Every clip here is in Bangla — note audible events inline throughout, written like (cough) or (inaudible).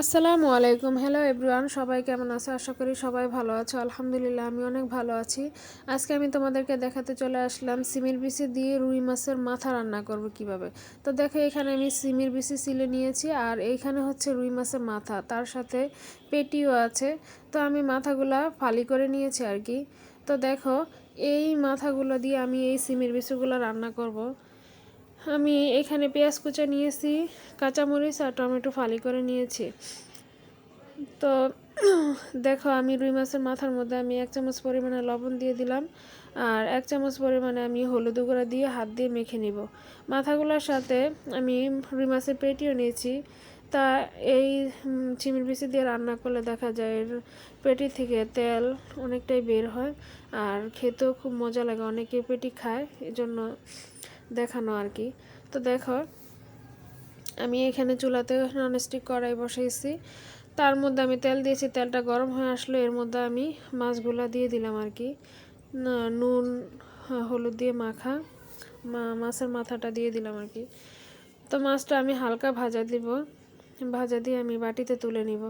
আসসালামু আলাইকুম। হ্যালো এভরিওয়ান সবাই কেমন আছে? আশা করি সবাই ভালো আছো। আলহামদুলিল্লাহ, আমি অনেক ভালো আছি। আজকে আমি তোমাদেরকে দেখাতে চলে আসলাম সিমির বিচি দিয়ে রুই মাছের মাথা রান্না করব কীভাবে। তো দেখো, এখানে আমি সিমির বিচি সিলে নিয়েছি আর এইখানে হচ্ছে রুই মাছের মাথা, তার সাথে পেটিও আছে। তো আমি মাথাগুলা ফালি করে নিয়েছি আর কি। তো দেখো, এই মাথাগুলো দিয়ে আমি এই সিমির বিচিগুলো রান্না করব। আমি এখানে পেঁয়াজ কুচা নিয়েছি, কাঁচামরিচ আর টমেটো ফালি করে নিয়েছি। তো (clears throat) দেখো, আমি রুই মাছের মাথার মধ্যে আমি এক চামচ পরিমাণে লবণ দিয়ে দিলাম আর এক চামচ পরিমাণে আমি হলুদ গুঁড়া দিয়ে হাত দিয়ে মেখে নিব। মাথাগুলোর সাথে আমি রুই মাছের পেটিও নিয়েছি। তা এই চিমির বিচি দিয়ে রান্না করলে দেখা যায় এর পেটি থেকে তেল অনেকটাই বের হয় আর খেতেও খুব মজা লাগে, অনেকে পেটি খায়, এজন্য দেখানো আর কি। তো দেখো, আমি এখানে চুলাতে ননস্টিক কড়াই বসাইছি। তার মধ্যে আমি তেল দিয়েছি, তেলটা গরম হয়ে আসলো এর মধ্যে আমি মাছগুলো দিয়ে দিলাম আর কি। নুন হলুদ দিয়ে মাখা মাছের মাথাটা দিয়ে দিলাম আর কি। তো মাছটা আমি হালকা ভাজা দিব, ভাজা দিয়ে আমি বাটিতে তুলে নিব।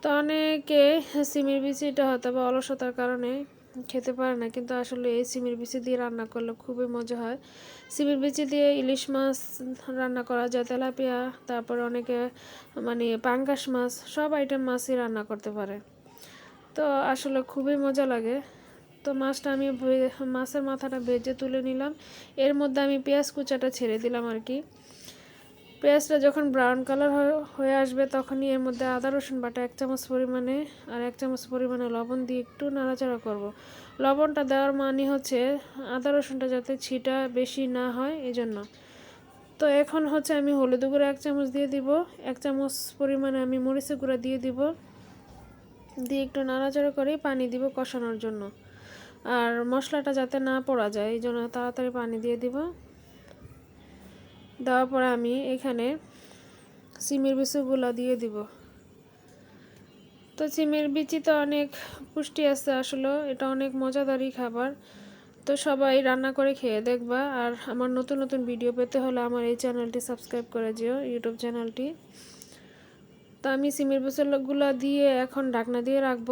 তো অনেকে সিমির বিচিটা হয়তো বা অলসতার কারণে খেতে পারে না। কিন্তু আসলে এই সিমির বিচি দিয়ে রান্না করলে খুবই মজা হয়। সিমির বিচি দিয়ে ইলিশ মাছ রান্না করা যায়, তেলাপিয়া, তারপর অনেকে মানে পাঙ্গাস মাছ, সব আইটেম মাছই রান্না করতে পারে। তো আসলে খুবই মজা লাগে। তো মাছটা আমি মাছের মাথাটা ভেজে তুলে নিলাম। এর মধ্যে আমি পেঁয়াজ কুচাটা ছেড়ে দিলাম আর কি। পেঁয়াজটা যখন ব্রাউন কালার হয়ে আসবে তখনই এর মধ্যে আদা, রসুন বাটা এক চামচ পরিমাণে আর এক চামচ পরিমাণে লবণ দিয়ে একটু নাড়াচাড়া করব। লবণটা দেওয়ার মানে হচ্ছে আদা, রসুনটা যাতে ছিটা বেশি না হয় এই জন্য তো এখন হচ্ছে আমি হলুদ গুঁড়ো এক চামচ দিয়ে দিব, এক চামচ পরিমাণে আমি মরিচের গুঁড়া দিয়ে দিব। দিয়ে একটু নাড়াচাড়া করে পানি দিব কষানোর জন্য। আর মশলাটা যাতে না পড়া যায়, এই জন্য তাড়াতাড়ি পানি দিয়ে দিব। দেওয়ার পরে আমি এখানে সিমের বিচিগুলো দিয়ে দিব। তো সিমের বিচি তো অনেক পুষ্টি আছে আসলে, এটা অনেক মজাদারি খাবার। তো সবাই রান্না করে খেয়ে দেখবা, আর আমার নতুন নতুন ভিডিও পেতে হলে আমার এই চ্যানেলটি সাবস্ক্রাইব করে যেও ইউটিউব চ্যানেলটি। তো আমি সিমের বিচলগুলো দিয়ে এখন ঢাকনা দিয়ে রাখব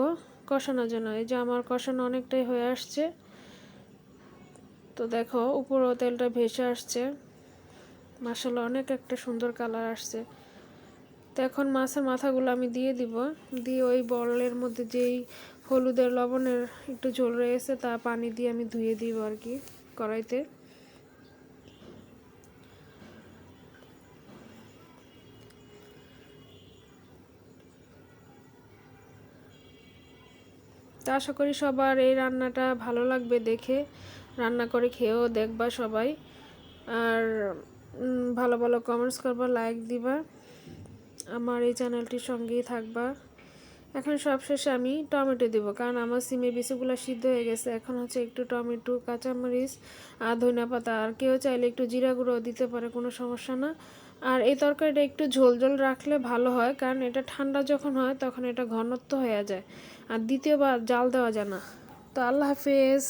কষানোর জন্য। এই যে আমার কষানো অনেকটাই হয়ে আসছে। তো দেখো, উপরও তেলটা ভেসে আসছে। মাসাল্লাহ অনেক একটা সুন্দর কালার আসছে। তো এখন মাছের মাথাগুলো আমি দিয়ে দিব। দিয়ে ওই বলের মধ্যে যেই হলুদের, লবণের একটু ঝোল রয়েছে, তা পানি দিয়ে আমি ধুয়ে দিব আর কি কড়াইতে। তো আশা করি সবার এই রান্নাটা ভালো লাগবে দেখে। রান্না করে খেয়েও দেখবা সবাই। আর ভালো ভালো কমেন্টস করবা লাইক দিবা। আমার এই চ্যানেলটির সঙ্গেই থাকবা। এখন সবশেষে আমি টমেটো দিব, কারণ আমার সিমের বিচিগুলো সিদ্ধ হয়ে গেছে। এখন হচ্ছে একটু টমেটো, কাঁচামরিচ, আর ধনিয়া পাতা আর কেউ চাইলে একটু জিরা গুঁড়ো দিতে পারে, কোনো সমস্যা না। আর এই তরকারিটা একটু ঝোল ঝোল রাখলে ভালো হয়, কারণ এটা ঠান্ডা যখন হয়, তখন এটা ঘনত্ব হয়ে যায়। আর দ্বিতীয়বার জাল দেওয়া যায় না। তো আল্লাহ হাফেজ।